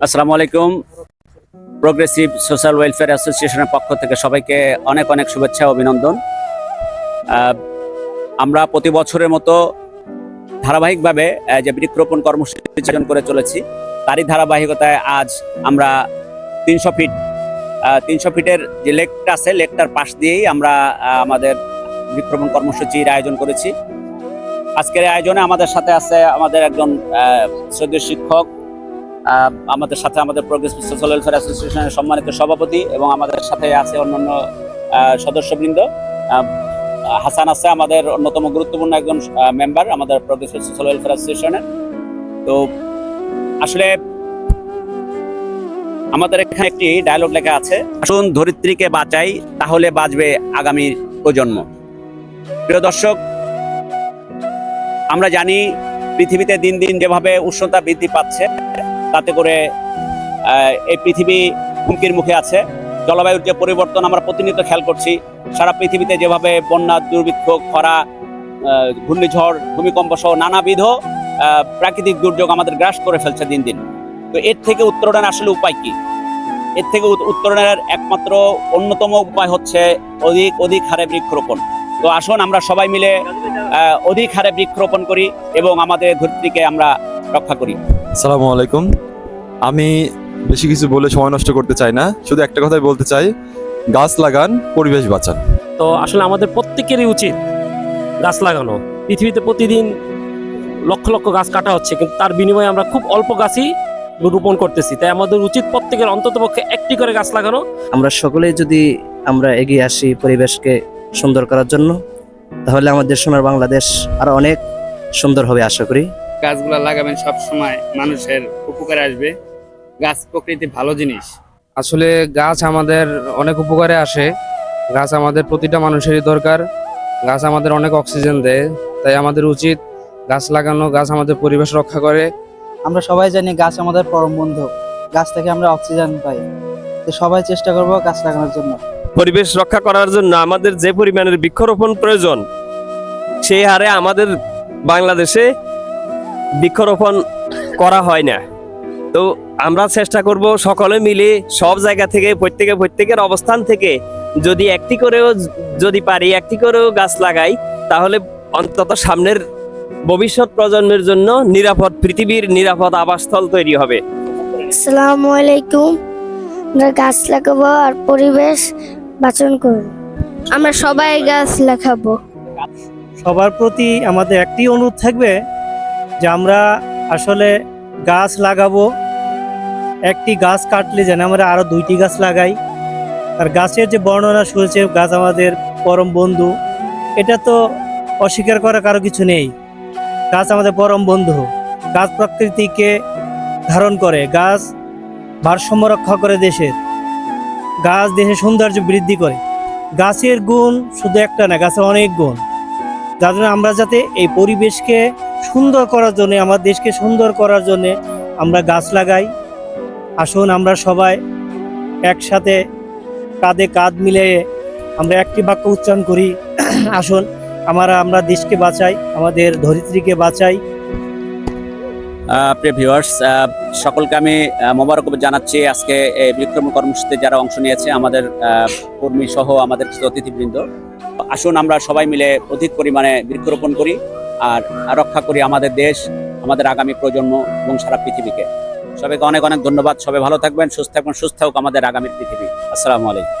আসসালামু আলাইকুম। Progressive social welfare অ্যাসোসিয়েশনের পক্ষ থেকে সবাইকে অনেক অনেক শুভেচ্ছা অভিনন্দন। আমরা প্রতি বছরের মতো ধারাবাহিকভাবে যে বৃক্ষরোপণ কর্মসূচি আয়োজন করে চলেছি তারই ধারাবাহিকতায় আজ আমরা তিনশো ফিট তিনশো ফিটের যে লেকটা আছে লেকটার পাশ দিয়েই আমরা আমাদের বৃক্ষরোপণ কর্মসূচির আয়োজন করেছি। আজকের আয়োজনে আমাদের সাথে আছে আমাদের একজন আহ, শিক্ষক আমাদের সাথে আমাদের প্রোগ্রেসিভ সোশ্যাল ওয়েলফেয়ার অ্যাসোসিয়েশনের সম্মানিত সভাপতি এবং আমাদের সাথে আছে অন্যান্য সদস্যবৃন্দ। হাসান আছে আমাদের অন্যতম গুরুত্বপূর্ণ একজন মেম্বার আমাদের প্রোগ্রেসিভ সোশ্যাল ওয়েলফেয়ার অ্যাসোসিয়েশনের তো আসলে আমাদের এখানে একটি ডায়লগ লেখা আছে, আসুন ধরিত্রীকে বাঁচাই, তাহলে বাঁচবে আগামী প্রজন্ম। প্রিয় দর্শক, আমরা জানি পৃথিবীতে দিন দিন যেভাবে উষ্ণতা বৃদ্ধি পাচ্ছে তাতে করে এই পৃথিবী হুমকির মুখে আছে। জলবায়ুর যে পরিবর্তন আমরা প্রতিনিয়ত খেয়াল করছি, সারা পৃথিবীতে যেভাবে বন্যা, দুর্ভিক্ষ, খরা ঘূর্ণিঝড়, ভূমিকম্প সহ নানাবিধ প্রাকৃতিক দুর্যোগ আমাদের গ্রাস করে ফেলছে দিন দিন। তো এর থেকে উত্তরণের আসলে উপায় কি? এর থেকে উত্তরণের একমাত্র অন্যতম উপায় হচ্ছে অধিক অধিক হারে বৃক্ষরোপণ। তো আসুন আমরা সবাই মিলে অধিক হারে বৃক্ষরোপণ করি এবং আমাদের ধরিত্রীকে আমরা রক্ষা করি। সালামু আলাইকুম। আমি বেশি কিছু বলে সময় নষ্ট করতে চাই না। শুধু একটা কথাই বলতে চাই গাছ লাগান পরিবেশ বাঁচান। তো আসলে আমাদের প্রত্যেকেরই উচিত গাছ লাগানো। পৃথিবীতে প্রতিদিন লক্ষ লক্ষ গাছ কাটা হচ্ছে কিন্তু তার বিনিময়ে আমরা খুব অল্প গাছই রোপণ করতেছি। তাই আমাদের উচিত প্রত্যেকের অন্ততপক্ষে একটি করে গাছ লাগানো। আমরা সকলেই যদি আমরা এগিয়ে আসি পরিবেশকে সুন্দর করার জন্য তাহলে আমাদের সোনার বাংলাদেশ আরও অনেক সুন্দর হবে আশা করি। গাছগুলা লাগাবেন সব সময় মানুষের উপকারে আসবে। গাছ প্রকৃতি ভালো জিনিস। আসলে গাছ আমাদের অনেক উপকারে আসে। গাছ আমাদের প্রতিটা মানুষেরই দরকার। গাছ আমাদের অনেক অক্সিজেন দেয়। তাই আমাদের উচিত গাছ লাগানো গাছ আমাদের পরিবেশ রক্ষা করে। আমরা সবাই জানি গাছ আমাদের পরম বন্ধু। গাছ থেকে আমরা অক্সিজেন পাই। তো সবাই চেষ্টা করব গাছ লাগানোর জন্য। পরিবেশ রক্ষা করার জন্য আমাদের যে পরিমাণের বৃক্ষরোপণ প্রয়োজন সেই হারে আমাদের বাংলাদেশে বৃক্ষরোপণ করা হয় না। তো আমরা চেষ্টা করব সকলে মিলে সব জায়গা থেকে প্রত্যেকে প্রত্যেকের অবস্থান থেকে যদি একটি করেও যদি পারি একটি করেও গাছ লাগাই তাহলে অন্তত সামনের ভবিষ্যৎ প্রজন্মের জন্য নিরাপদ পৃথিবীর নিরাপদ আবাসস্থল তৈরি হবে। আসসালামু আলাইকুম। আমরা গাছ লাগাবো আর পরিবেশ বাঁচন করব। আমরা সবাই গাছ লাগাবো। সবার প্রতি আমাদের একটি অনুরোধ থাকবে যে আমরা আসলে গাছ লাগাবো একটি গাছ কাটলে যেন আমরা আরও দুইটি গাছ লাগাই। আর গাছের যে বর্ণনা শুনেছে, গাছ আমাদের পরম বন্ধু, এটা তো অস্বীকার করার কারও কিছু নেই। গাছ আমাদের পরম বন্ধু। গাছ প্রকৃতিকে ধারণ করে। গাছ ভারসাম্য রক্ষা করে দেশের। গাছ দেশের সৌন্দর্য বৃদ্ধি করে। গাছের গুণ শুধু একটা না, গাছের অনেক গুণ। যার জন্য আমরা যাতে এই পরিবেশকে সুন্দর করার জন্য, আমার দেশকে সুন্দর করার জন্য আমরা গাছ লাগাই। আসুন আমরা সবাই একসাথে কাঁধে কাঁধ মিলিয়ে আমরা একটি বাক্য উচ্চারণ করি। আসুন, আমরা আমরা দেশকে বাঁচাই, আমাদের ধরিত্রীকে বাঁচাই। প্রিয় ভিউয়ার্স সকলকে আমি মোবারক জানাচ্ছি। আজকে এই বৃক্ষরোপণ কর্মসূচিতে যারা অংশ নিয়েছে, আমাদের কর্মী সহ আমাদের অতিথিবৃন্দ। আসুন, আমরা সবাই মিলে অধিক পরিমাণে বৃক্ষরোপণ করি আর রক্ষা করি আমাদের দেশ, আমাদের আগামী প্রজন্ম এবং সারা পৃথিবীকে। সবাইকে অনেক অনেক ধন্যবাদ। সবাই ভালো থাকবেন, সুস্থ থাকবেন, সুস্থ হোক আমাদের আগামী পৃথিবী। আসসালামু আলাইকুম।